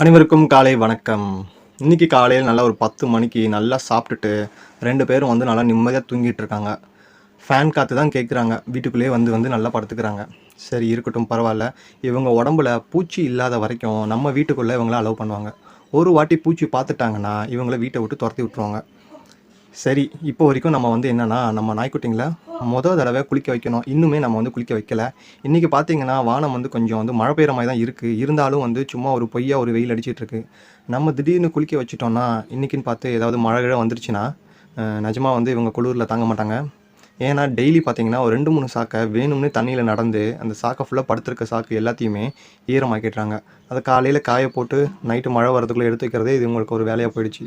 அனைவருக்கும் காலை வணக்கம். இன்னைக்கு காலையில் நல்லா ஒரு பத்து மணிக்கு நல்லா சாப்பிட்டுட்டு ரெண்டு பேரும் வந்து நல்லா நிம்மதியாக தூங்கிட்டு இருக்காங்க. ஃபேன் காற்று தான் கேட்குறாங்க வீட்டுக்குள்ளேயே வந்து வந்து நல்லா படுத்துக்கிறாங்க. சரி இருக்கட்டும் பரவாயில்ல. இவங்க உடம்புல பூச்சி இல்லாத வரைக்கும் நம்ம வீட்டுக்குள்ளே இவங்கள அலோவ் பண்ணுவாங்க. ஒரு வாட்டி பூச்சி பார்த்துட்டாங்கன்னா இவங்கள வீட்டை விட்டு துரத்தி விட்ருவாங்க சரி இப்போ வரைக்கும் நம்ம வந்து என்னென்னா நம்ம நாய்க்குட்டிங்களை மொதல் தடவை குளிக்க வைக்கணும். இன்னுமே நம்ம வந்து குளிக்க வைக்கல. இன்றைக்கி பார்த்தீங்கன்னா வானம் வந்து கொஞ்சம் வந்து மழை பெய்கிற மாதிரி தான் இருக்குது இருந்தாலும் வந்து சும்மா ஒரு பொய்யா ஒரு வெயில் அடிச்சிட்ருக்கு நம்ம திடீர்னு குளிக்க வச்சிட்டோம்னா இன்றைக்கின்னு பார்த்து ஏதாவது மழை கிழ வந்துருச்சுன்னா நிஜமாக வந்து இவங்க குளிரில் தாங்க மாட்டாங்க. ஏன்னா டெய்லி பார்த்தீங்கன்னா ஒரு ரெண்டு மூணு சாக்கை வேணும்னு தண்ணியில் நடந்து அந்த சாக்கை ஃபுல்லாக படுத்திருக்க சாக்கு எல்லாத்தையுமே ஈரமாக்கிடுறாங்க. அதை காலையில் காய போட்டு நைட்டு மழை வரதுக்குள்ளே எடுத்து வைக்கிறதே இது உங்களுக்கு ஒரு வேலையாக போயிடுச்சு.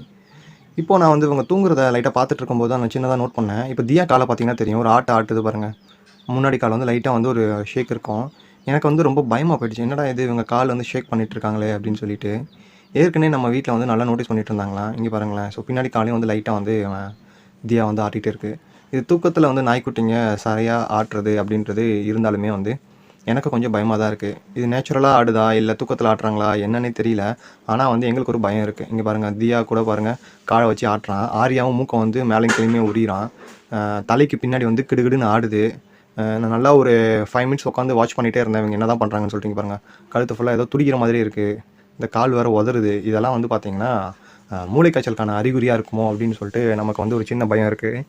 இப்போ நான் வந்து இவங்க தூங்குறத லைட்டாக பார்த்துட்டு இருக்கும்போது தான் நான் சின்னதாக நோட் பண்ணேன். இப்போ தியா காலை பார்த்தீங்கன்னா தெரியும். ஒரு ஆட்டை ஆட்டுது பாருங்கள் முன்னாடி காலை வந்து லைட்டாக வந்து ஒரு ஷேக் இருக்கும். எனக்கு வந்து ரொம்ப பயமாக போயிடுச்சு. என்னடா இது? இவங்க கால் வந்து ஷேக் பண்ணிட்டு இருக்காங்களே அப்படின்னு சொல்லிட்டு. ஏற்கனவே நம்ம வீட்டில் வந்து நல்லா நோட்டீஸ் பண்ணிட்டு இருந்தாங்களா இங்கே பாருங்களேன். ஸோ பின்னாடி காலையும் வந்து லைட்டாக வந்து தியா வந்து ஆட்டிகிட்டு இருக்குது இது தூக்கத்தில் வந்து நாய்க்குட்டிங்க சரியாக ஆட்டுறது அப்படின்றது இருந்தாலுமே வந்து எனக்கு கொஞ்சம் பயமாக தான் இருக்குது இது நேச்சுரலாக ஆடுதா? இல்லை தூக்கத்தில் ஆட்டுறாங்களா என்னன்னே தெரியல. ஆனால் வந்து எங்களுக்கு ஒரு பயம் இருக்குது இங்கே பாருங்கள் தியா கூட பாருங்கள் காலை வச்சு ஆட்டுறான். ஆரியாவும் மூக்கம் வந்து மேலேயும் கிளம்பி உரியிறான் தலைக்கு பின்னாடி வந்து கிடுகிடுன்னு ஆடுது. நான் நல்லா ஒரு ஃபைவ் மினிட்ஸ் உட்காந்து வாட்ச் பண்ணிகிட்டே இருந்தேன். இவங்க என்ன தான் பண்ணுறாங்கன்னு சொல்லிட்டு பாருங்கள் கழுத்து ஃபுல்லாக ஏதோ துடிக்கிற மாதிரி இருக்குது இந்த கால் வேறு உதறுது. இதெல்லாம் வந்து பார்த்திங்கன்னா மூளைக்காய்ச்சலுக்கான அறிகுறியாக இருக்குமோ அப்படின்னு சொல்லிட்டு நமக்கு வந்து ஒரு சின்ன பயம் இருக்குது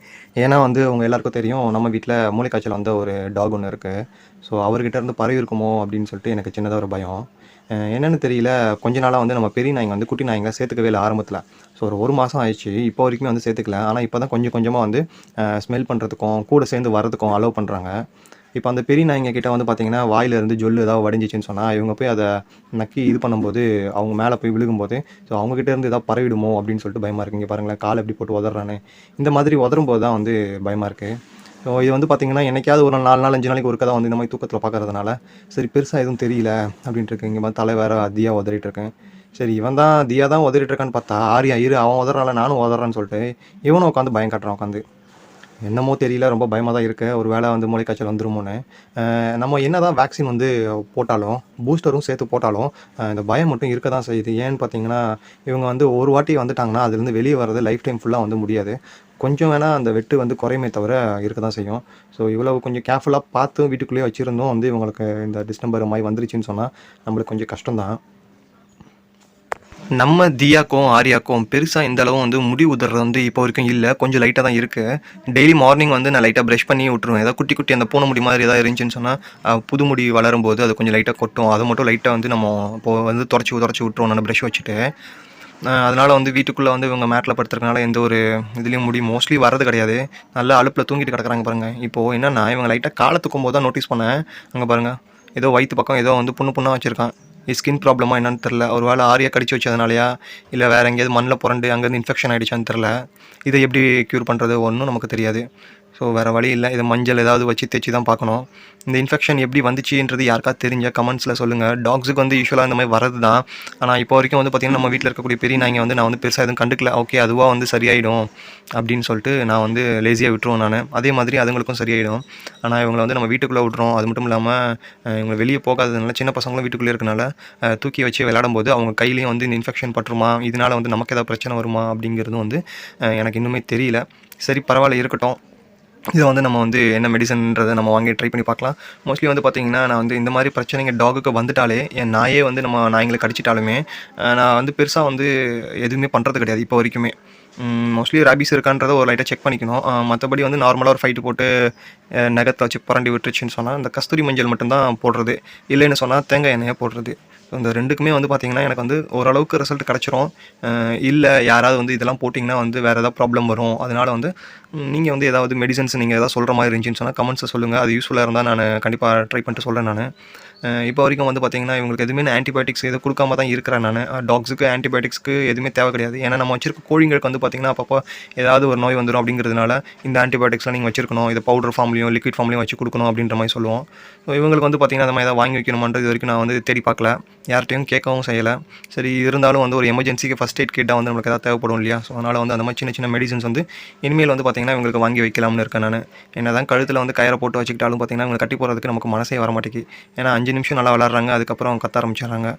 ஏன்னா வந்து அவங்க எல்லாருக்கும் தெரியும் நம்ம வீட்டில் மூளைக்காய்ச்சல் வந்த ஒரு டாக் ஒன்று இருக்குது ஸோ அவர்கிட்ட இருந்து பரவி இருக்குமோ அப்படின்னு சொல்லிட்டு எனக்கு சின்னதாக ஒரு பயம். என்னென்னு என்னன்னு தெரியல. கொஞ்ச நாளாக வந்து நம்ம பெரிய நாய்ங்க வந்து குட்டி நாய்ங்க சேர்த்துக்கவே இல்லை ஆரம்பத்தில். ஸோ ஒரு ஒரு மாதம் ஆயிடுச்சு. இப்போ வரைக்குமே வந்து சேர்த்துக்கல. ஆனால் இப்போ தான் கொஞ்சம் கொஞ்சமாக வந்து ஸ்மெல் பண்ணுறதுக்கும் கூட சேர்ந்து வரதுக்கும் அலோவ் பண்ணுறாங்க இப்போ அந்த பெரிய நாய்ங்க கிட்ட வந்து பார்த்தீங்கன்னா வாயிலிருந்து ஜொல்லு ஏதாவது வடிஞ்சிச்சின்னு சொன்னால் இவங்க போய் அதை நக்கி இது பண்ணும்போது அவங்க மேலே போய் விழுகும்போது ஸோ அவங்ககிட்ட இருந்து ஏதாவது பரவிடுமோ? அப்படின்னு சொல்லிட்டு பயமாக இருக்குங்க பாருங்களேன் கால் எப்படி போட்டு உதறானே இந்த மாதிரி உதறும்போது தான் வந்து பயமாக இருக்குது ஸோ இது வந்து பார்த்தீங்கன்னா என்னைக்காவது ஒரு நாலு நாள் அஞ்சு நாளைக்கு ஒரு கதை வந்து இந்த மாதிரி தூக்கத்தில் பார்க்கறதுனால சரி பெருசாக எதுவும் தெரியல அப்படின்ட்டு இருக்கு. இங்கே மாதிரி தலை வேற அதியா உதறிட்டு இருக்கேன் சரி இவன் தான் தியா தான் உதறிட்டு இருக்கான்னு பார்த்தா ஆரியா இரு அவன் உதறால நானும் உதறான்னு சொல்லிட்டு இவனும் உட்காந்து பயம் காட்டுறான் உட்காந்து. என்னமோ தெரியல ரொம்ப பயமாக தான் இருக்கு. ஒரு வேளை வந்து மூளைக்காய்ச்சல் வந்துருமோன்னு. நம்ம என்ன தான் வேக்சின் வந்து போட்டாலும் பூஸ்டரும் சேர்த்து போட்டாலும் இந்த பயம் மட்டும் இருக்க தான் செய்யுது. ஏன்னு பார்த்தீங்கன்னா இவங்க வந்து ஒரு வாட்டி வந்துட்டாங்கன்னா அதுலேருந்து வெளியே வர்றது லைஃப் டைம் ஃபுல்லாக வந்து முடியாது. கொஞ்சம் வேணால் அந்த வெட்டு வந்து குறையுமே தவிர இருக்க தான் செய்யும். ஸோ இவ்வளவு கொஞ்சம் கேர்ஃபுல்லாக பார்த்து வீட்டுக்குள்ளேயே வச்சுருந்தோம் வந்து இவங்களுக்கு இந்த டிஸ்டம்பர் மாதிரி வந்துருச்சுன்னு சொன்னால் நம்மளுக்கு கொஞ்சம் கஷ்டம்தான். நம்ம தியாக்கும் ஆரியாக்கும் பெருசாக இந்த அளவு வந்து முடி உதறது வந்து இப்போ வரைக்கும் இல்லை. கொஞ்சம் லைட்டாக தான் இருக்குது டெய்லி மார்னிங் வந்து நான் லைட்டாக ப்ரஷ் பண்ணி விட்டுருவேன். ஏதாவது குட்டி குட்டி அந்த பூனை முடி மாதிரி ஏதாவது இருந்துச்சுன்னு சொன்னால் புது முடி வளரும்போது அது கொஞ்சம் லைட்டாக கொட்டும். அதை மட்டும் லைட்டாக வந்து நம்ம இப்போ வந்து தொடச்சி தொடச்சி விட்ருவோம் நான் ப்ரஷ் வச்சுட்டு. அதனால் வந்து வீட்டுக்குள்ளே வந்து இவங்க மேட்டில் படுத்துறதுனால எந்த ஒரு இதுலேயும் முடி மோஸ்ட்லி வரது கிடையாது. நல்லா அழுப்பில் தூங்கிட்டு கிடக்குறாங்க பாருங்கள் இப்போது என்னென்னா இவங்க லைட்டாக காலத்துக்கும் போது தான் நோட்டீஸ் பண்ணேன். அங்கே பாருங்கள் ஏதோ வயிற்று பக்கம் ஏதோ வந்து புண்ணு புண்ணாக வச்சுருக்கான். இது ஸ்கின் ப்ராப்ளமாக என்னன்னு தெரில ஒரு வேளை ஆரியா கடிச்சு வச்சதுனாலயா? இல்லை வேறு எங்கேயாவது மண்ணில் புரண்டு அங்கேருந்து இன்ஃபெக்ஷன் ஆகிடுச்சான்னு தெரில இதை எப்படி க்யூர் பண்ணுறது ஒன்றும் நமக்கு தெரியாது. ஸோ வேறு வழி இல்லை. இதை மஞ்சள் ஏதாவது வச்சு தேய்ச்சி தான் பார்க்கணும். இந்த இன்ஃபெக்ஷன் எப்படி வந்துச்சுன்றது யாருக்காவது தெரிஞ்ச கமெண்ட்ஸில் சொல்லுங்கள் டாக்ஸுக்கு வந்து யூஸ்வலாக இந்த மாதிரி வரது தான் ஆனால் இப்போ வரைக்கும் வந்து பார்த்திங்கன்னா நம்ம வீட்டில் இருக்கக்கூடிய பெரிய நாய்ங்க வந்து நான் வந்து பெருசாக எதுவும் கண்டுக்கல. ஓகே அதுவாக வந்து சரியாயிடும் அப்படின்னு சொல்லிட்டு நான் வந்து லேசியாக விட்டுருவோம் நான். அதே மாதிரி அதுங்களுக்கும் சரியாயிடும். ஆனால் இவங்களை வந்து நம்ம வீட்டுக்குள்ளே விட்றோம் அது மட்டும் இல்லாமல் இவங்க வெளியே போகாததுனால சின்ன பசங்களும் வீட்டுக்குள்ளே இருக்கனால தூக்கி வச்சு விளையாடும் போது அவங்க கையிலையும் வந்து இந்த இன்ஃபெக்ஷன் பட்டுருமா? இதனால் வந்து நமக்கு ஏதாவது பிரச்சனை வருமா? அப்படிங்கிறதும் வந்து எனக்கு இன்னுமே தெரியல. சரி பரவாயில்ல இருக்கட்டும். இதை வந்து நம்ம வந்து என்ன மெடிசன்றதை நம்ம வாங்கி ட்ரை பண்ணி பார்க்கலாம். மோஸ்ட்லி வந்து பார்த்தீங்கன்னா நான் வந்து இந்த மாதிரி பிரச்சனைங்க டாகுக்கு வந்துட்டாலே என் நாயே வந்து நம்ம நாய்ங்களை கடிச்சிட்டாலுமே நான் வந்து பெருசாக வந்து எதுவுமே பண்ணுறது கிடையாது இப்போ வரைக்குமே. மோஸ்ட்லி ரேபிஸ் இருக்கான்றத ஒரு லைட்டாக செக் பண்ணிக்கணும். மற்றபடி வந்து நார்மலாக ஒரு ஃபைட்டு போட்டு நகத்தை வச்சு புரண்டி விட்டுருச்சுன்னு சொன்னால் இந்த கஸ்தூரி மஞ்சள் மட்டும்தான் போடுறது. இல்லைன்னு சொன்னால் தேங்காய் எண்ணெயை போடுறது. ஸோ இந்த ரெண்டுக்குமே வந்து பார்த்திங்கன்னா எனக்கு வந்து ஓரளவுக்கு ரிசல்ட் கிடச்சிரும். இல்லை யாராவது வந்து இதெல்லாம் போட்டிங்கன்னா வந்து வேறு ஏதாவது ப்ராப்ளம் வரும். அதனால வந்து நீங்கள் வந்து ஏதாவது மெடிசன்ஸ் நீங்கள் ஏதாவது சொல்கிற மாதிரி இருந்துச்சுன்னு சொன்னால் கமெண்ட்ஸை சொல்லுங்கள் அது யூஸ்ஃபுல்லாக இருந்தால் நான் கண்டிப்பாக ட்ரை பண்ணிட்டு சொல்கிறேன் நான். இப்போ வரைக்கும் வந்து பார்த்தீங்கன்னா இவங்களுக்கு எதுவுமே ஆன்டிபயோட்டிக்ஸ் எதுவும் கொடுக்காம தான் இருக்கிறேன் நான். டாக்ஸுக்கு ஆன்டிபயோட்டிக்ஸ்க்கு எதுவுமே தேவை கிடையாது. ஏன்னா நம்ம வச்சிருக்க கோழிங்களுக்கு வந்து பார்த்தீங்கன்னா அப்பப்போ ஏதாவது ஒரு நோய் வந்துடும் அப்படிங்கிறதுனால இந்த ஆன்டிபயோட்டிக்ஸ்லாம் நீங்கள் வச்சிருக்கணும். இதை பவுடர் ஃபார்ம்லையும் லிக்விட் ஃபார்ம்லையும் வச்சு கொடுக்கணும் அப்படின்ற மாதிரி சொல்லுவோம். ஸோ இவங்களுக்கு வந்து பார்த்தீங்கன்னா அந்த மாதிரி ஏதாவது வாங்கி வைக்கணுமான்றது இது வரைக்கும் நான் வந்து தேடி பார்க்கல. யார்கிட்டையும் கேட்கவும் செய்யலை. சரி இருந்தாலும் வந்து ஒரு எமர்ஜென்சிக்கு ஃபஸ்ட் எய்ட் கிட்டாக வந்து நம்மளுக்கு ஏதாவது தேவைப்படும் இல்லையா? ஸோ அதனால் வந்து அந்த மாதிரி சின்ன சின்ன மெடிசன்ஸ் வந்து இனிமேல் வந்து பார்த்தீங்கன்னா இவங்களுக்கு வாங்கி வைக்கலாம்னு இருக்கேன் நான். என்ன தான் கழுத்தில் வந்து கயிறை போட்டு வச்சுக்கிட்டாலும் பார்த்தீங்கன்னா இவங்களை கட்டி போகிறதுக்கு நமக்கு மனசே வர மாட்டேங்குது. ஏன்னா அஞ்சு நிமிஷம் நல்லா விளாட்றாங்க அதுக்கப்புறம் கத்த ஆரம்பிச்சிடுறாங்க.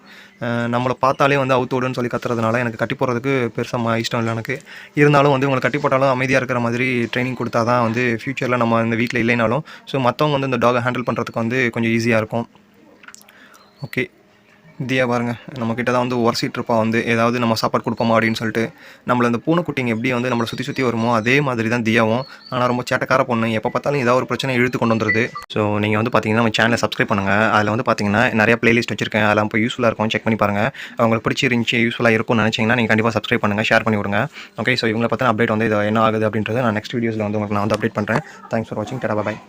நம்மளை பார்த்தாலே வந்து அவுத்தோடுன்னு சொல்லி கத்துறதுனால எனக்கு கட்டி போகிறதுக்கு பெருசாக இஷ்டம் இல்லை எனக்கு. இருந்தாலும் வந்து உங்களை கட்டி போட்டாலும் அமைதியாக இருக்கிற மாதிரி ட்ரைனிங் கொடுத்தா தான் வந்து ஃப்யூச்சரில் நம்ம இந்த வீட்டில் இல்லைனாலும் ஸோ மற்றவங்க வந்து இந்த டாகை ஹேண்டில் பண்ணுறதுக்கு வந்து கொஞ்சம் ஈஸியாக இருக்கும். ஓகே தியா பாருங்க நம்மக்கிட்ட தான் வந்து உரசிட்டு இருப்பா வந்து ஏதாவது நம்ம சாப்பாடு கொடுப்போமா அப்படின்னு சொல்லிட்டு. நம்மளை அந்த பூனைக்குட்டிங்க எப்படி வந்து நம்மளை சுற்றி சுற்றி வருமோ அதே மாதிரி தான் தியாவும். ஆனால் ரொம்ப சேட்டக்கார பொண்ணு எப்போ பார்த்தாலும் ஏதாவது ஒரு பிரச்சனை இழுத்து கொண்டு வந்துருது. ஸோ நீங்கள் வந்து பார்த்தீங்கன்னா நம்ம சேனலை சப்ஸ்கிரைப் பண்ணுங்கள் அதில் வந்து பார்த்தீங்கன்னா நிறைய பிளேலிஸ்ட் வச்சிருக்கேன். அதெல்லாம் போய் யூஸ்ஃபுல்லாக இருக்கும். செக் பண்ணி பாருங்கள் அவங்களுக்கு பிடிச்சிருந்துச்சி யூஸ்ஃபுல்லாக இருக்கும்னு நினச்சிங்கன்னா நீங்கள் கண்டிப்பாக சப்ஸ்கிரைப் பண்ணுங்கள் ஷேர் பண்ணி விடுங்க. ஓகே ஸோ இவங்களை பார்த்தா அப்டேட் வந்து இது என்ன ஆகுது அப்படின்றது நான் நெக்ஸ்ட் வீடியோஸில் வந்து உங்களுக்கு நான் வந்து அப்டேட் பண்ணுறேன் தேங்க்ஸ் ஃபார் வாட்சிங் டடா பாய்